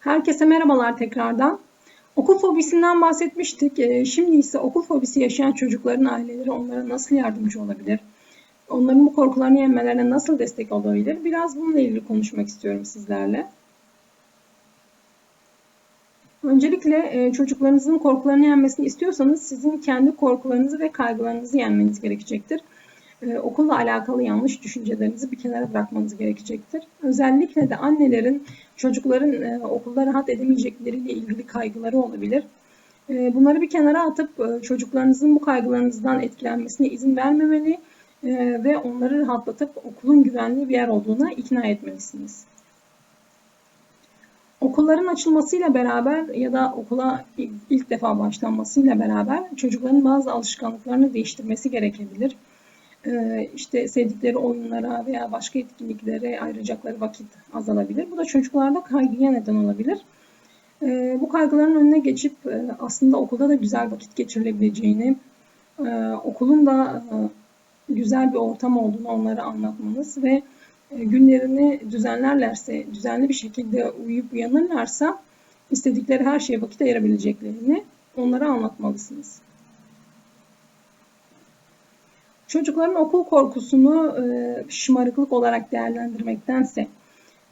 Herkese merhabalar tekrardan. Okul fobisinden bahsetmiştik. Ee, Şimdi ise okul fobisi yaşayan çocukların aileleri onlara nasıl yardımcı olabilir? Onların bu korkularını yenmelerine nasıl destek olabilir? Biraz bununla ilgili konuşmak istiyorum sizlerle. Öncelikle e, çocuklarınızın korkularını yenmesini istiyorsanız sizin kendi korkularınızı ve kaygılarınızı yenmeniz gerekecektir. Ee, okulla alakalı yanlış düşüncelerinizi bir kenara bırakmanız gerekecektir. Özellikle de annelerin çocukların e, okulda rahat edemeyecekleriyle ilgili kaygıları olabilir. E, bunları bir kenara atıp e, çocuklarınızın bu kaygılarınızdan etkilenmesine izin vermemeli ve onları rahatlatıp okulun güvenli bir yer olduğuna ikna etmelisiniz. Okulların açılmasıyla beraber ya da okula ilk defa başlanmasıyla beraber çocukların bazı alışkanlıklarını değiştirmesi gerekebilir. Ee, işte sevdikleri oyunlara veya başka etkinliklere ayıracakları vakit azalabilir. Bu da çocuklarda kaygıya neden olabilir. Ee, bu kaygıların önüne geçip e, aslında okulda da güzel vakit geçirilebileceğini, e, okulun da e, güzel bir ortam olduğunu onlara anlatmanız ve günlerini düzenlerlerse, düzenli bir şekilde uyuyup uyanırlarsa istedikleri her şeye vakit ayırabileceklerini onlara anlatmalısınız. Çocukların okul korkusunu e, şımarıklık olarak değerlendirmektense,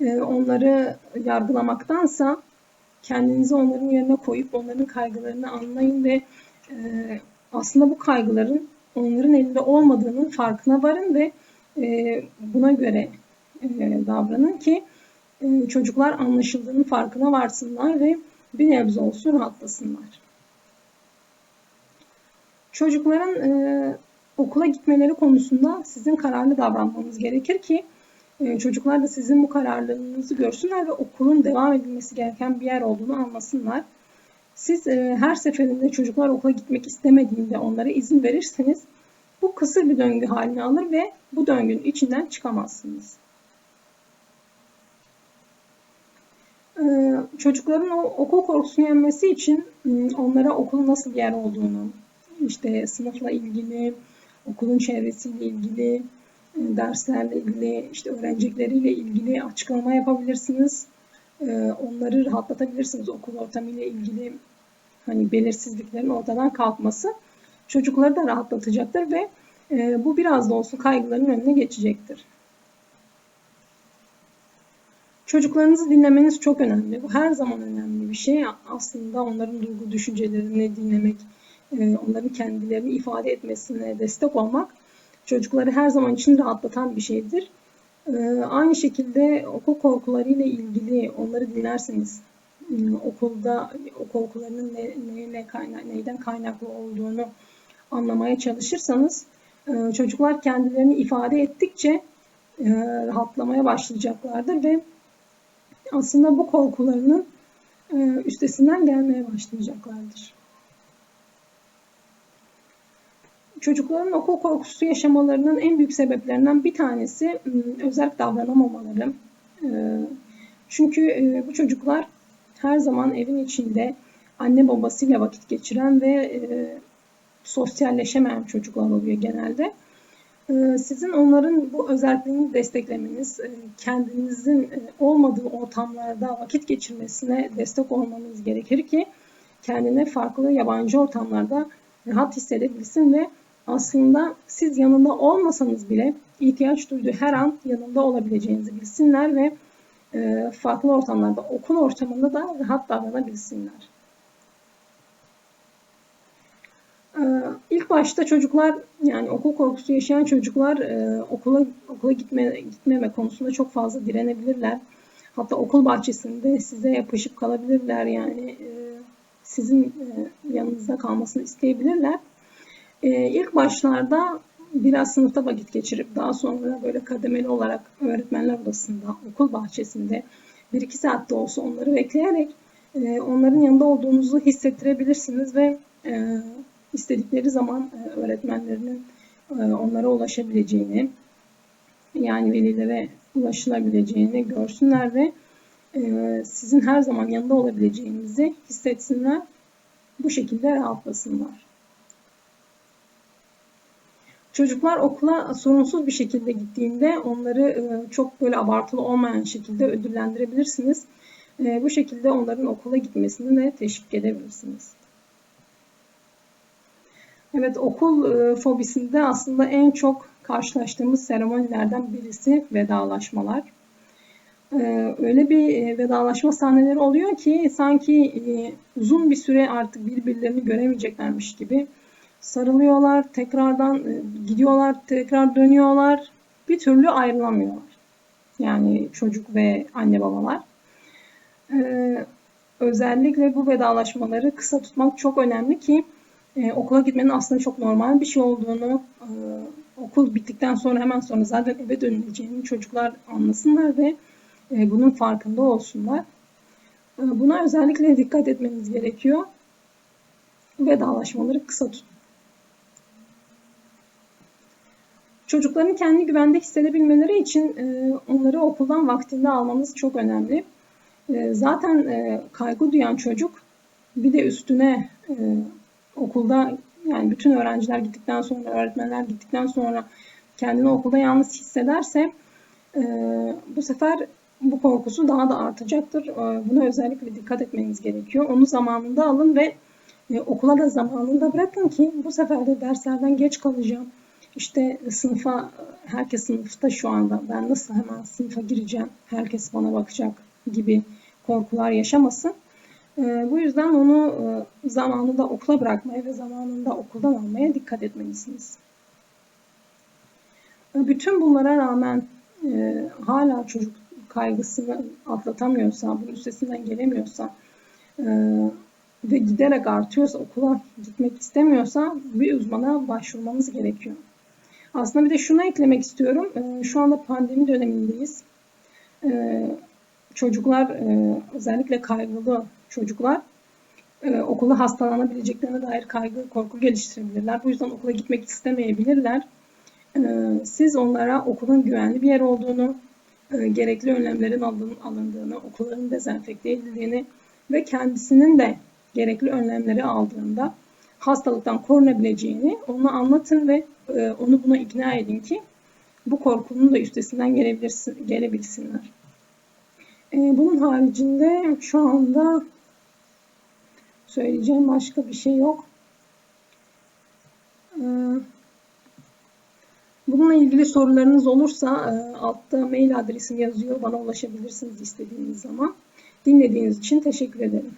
e, onları yargılamaktansa kendinizi onların yerine koyup onların kaygılarını anlayın ve e, aslında bu kaygıların onların elinde olmadığının farkına varın ve buna göre davranın ki çocuklar anlaşıldığının farkına varsınlar ve bir nebze olsun rahatlasınlar. Çocukların e, okula gitmeleri konusunda sizin kararlı davranmanız gerekir ki e, çocuklar da sizin bu kararlılığınızı görsünler ve okulun devam edilmesi gereken bir yer olduğunu anlasınlar. Siz e, her seferinde çocuklar okula gitmek istemediğinde onlara izin verirseniz bu kısır bir döngü haline alır ve bu döngünün içinden çıkamazsınız. E, çocukların o okul korkusunu yenmesi için onlara okulun nasıl bir yer olduğunu, işte sınıfla ilgili, okulun çevresiyle ilgili, e, derslerle ilgili, işte öğrencileriyle ilgili açıklama yapabilirsiniz. E, onları rahatlatabilirsiniz okul ortamıyla ilgili hani belirsizliklerin ortadan kalkması çocukları da rahatlatacaktır ve e, bu biraz da olsun kaygıların önüne geçecektir. Çocuklarınızı dinlemeniz çok önemli. Bu her zaman önemli bir şey. Aslında onların duygu düşüncelerini dinlemek, onların kendilerini ifade etmesine destek olmak çocukları her zaman için rahatlatan bir şeydir. E, aynı şekilde okul korkularıyla ilgili onları dinlerseniz e, okulda o korkularının ne, ne, kaynak, neyden kaynaklı olduğunu anlamaya çalışırsanız çocuklar kendilerini ifade ettikçe rahatlamaya başlayacaklardır ve aslında bu korkularının üstesinden gelmeye başlayacaklardır. Çocukların okul korkusu yaşamalarının en büyük sebeplerinden bir tanesi ıı, özel davranamamaları. Çünkü bu çocuklar her zaman evin içinde anne babasıyla vakit geçiren ve sosyalleşemeyen çocuklar oluyor genelde. Sizin onların bu özelliğini desteklemeniz, kendinizin olmadığı ortamlarda vakit geçirmesine destek olmanız gerekir ki kendine farklı yabancı ortamlarda rahat hissedebilsin ve aslında siz yanında olmasanız bile ihtiyaç duyduğu her an yanında olabileceğinizi bilsinler ve e, farklı ortamlarda, okul ortamında da rahat davranabilsinler. E, ilk başta çocuklar yani okul korkusu yaşayan çocuklar e, okula okula gitme gitmeme konusunda çok fazla direnebilirler. Hatta okul bahçesinde size yapışıp kalabilirler yani sizin yanınızda kalmasını isteyebilirler. E, ilk başlarda biraz sınıfta vakit geçirip daha sonra böyle kademeli olarak öğretmenler odasında, okul bahçesinde bir iki saatte olsa onları bekleyerek e, onların yanında olduğunuzu hissettirebilirsiniz ve e, istedikleri zaman e, öğretmenlerinin onlara ulaşabileceğini yani velilere ulaşılabileceğini görsünler ve sizin her zaman yanında olabileceğinizi hissetsinler. Bu şekilde rahatlasınlar. Çocuklar okula sorunsuz bir şekilde gittiğinde onları e, çok böyle abartılı olmayan şekilde ödüllendirebilirsiniz. E, bu şekilde onların okula gitmesini de teşvik edebilirsiniz. Evet okul e, fobisinde aslında en çok karşılaştığımız seremonilerden birisi vedalaşmalar. Öyle bir vedalaşma sahneleri oluyor ki sanki uzun bir süre artık birbirlerini göremeyeceklermiş gibi sarılıyorlar, tekrardan e, gidiyorlar, tekrar dönüyorlar. Bir türlü ayrılamıyorlar. Yani çocuk ve anne babalar. Ee, özellikle bu vedalaşmaları kısa tutmak çok önemli ki e, okula gitmenin aslında çok normal bir şey olduğunu, e, okul bittikten sonra hemen sonra zaten eve dönüleceğini çocuklar anlasınlar ve e, bunun farkında olsunlar. E, buna özellikle dikkat etmeniz gerekiyor. Vedalaşmaları kısa tutun. Çocukların kendi güvende hissedebilmeleri için e, onları okuldan vaktinde almamız çok önemli. E, zaten e, kaygı duyan çocuk bir de üstüne okulda yani bütün öğrenciler gittikten sonra, öğretmenler gittikten sonra kendini okulda yalnız hissederse bu sefer bu korkusu daha da artacaktır. Buna özellikle dikkat etmeniz gerekiyor. Onu zamanında alın ve okula da zamanında bırakın ki bu sefer de derslerden geç kalacağım işte sınıfa, herkes sınıfta şu anda. Ben nasıl hemen sınıfa gireceğim, herkes bana bakacak gibi korkular yaşamasın. Ee, bu yüzden onu e, zamanında okula bırakmaya ve zamanında okuldan almaya dikkat etmelisiniz. Ee, bütün bunlara rağmen e, hala çocuk kaygısını atlatamıyorsa, bunun üstesinden gelemiyorsa e, ve giderek artıyorsa, okula gitmek istemiyorsa bir uzmana başvurmamız gerekiyor. Aslında bir de şunu eklemek istiyorum. Ee, şu anda pandemi dönemindeyiz. Ee, çocuklar, e, özellikle kaygılı çocuklar e, okulda hastalanabileceklerine dair kaygı, korku geliştirebilirler. Bu yüzden okula gitmek istemeyebilirler. Ee, siz onlara okulun güvenli bir yer olduğunu, e, gerekli önlemlerin alındığını, okulların dezenfekte edildiğini ve kendisinin de gerekli önlemleri aldığında hastalıktan korunabileceğini ona anlatın ve e, onu buna ikna edin ki bu korkunun da üstesinden gelebilirsin, gelebilsinler. E, bunun haricinde şu anda söyleyeceğim başka bir şey yok. E, bununla ilgili sorularınız olursa altta mail adresim yazıyor. Bana ulaşabilirsiniz istediğiniz zaman. Dinlediğiniz için teşekkür ederim.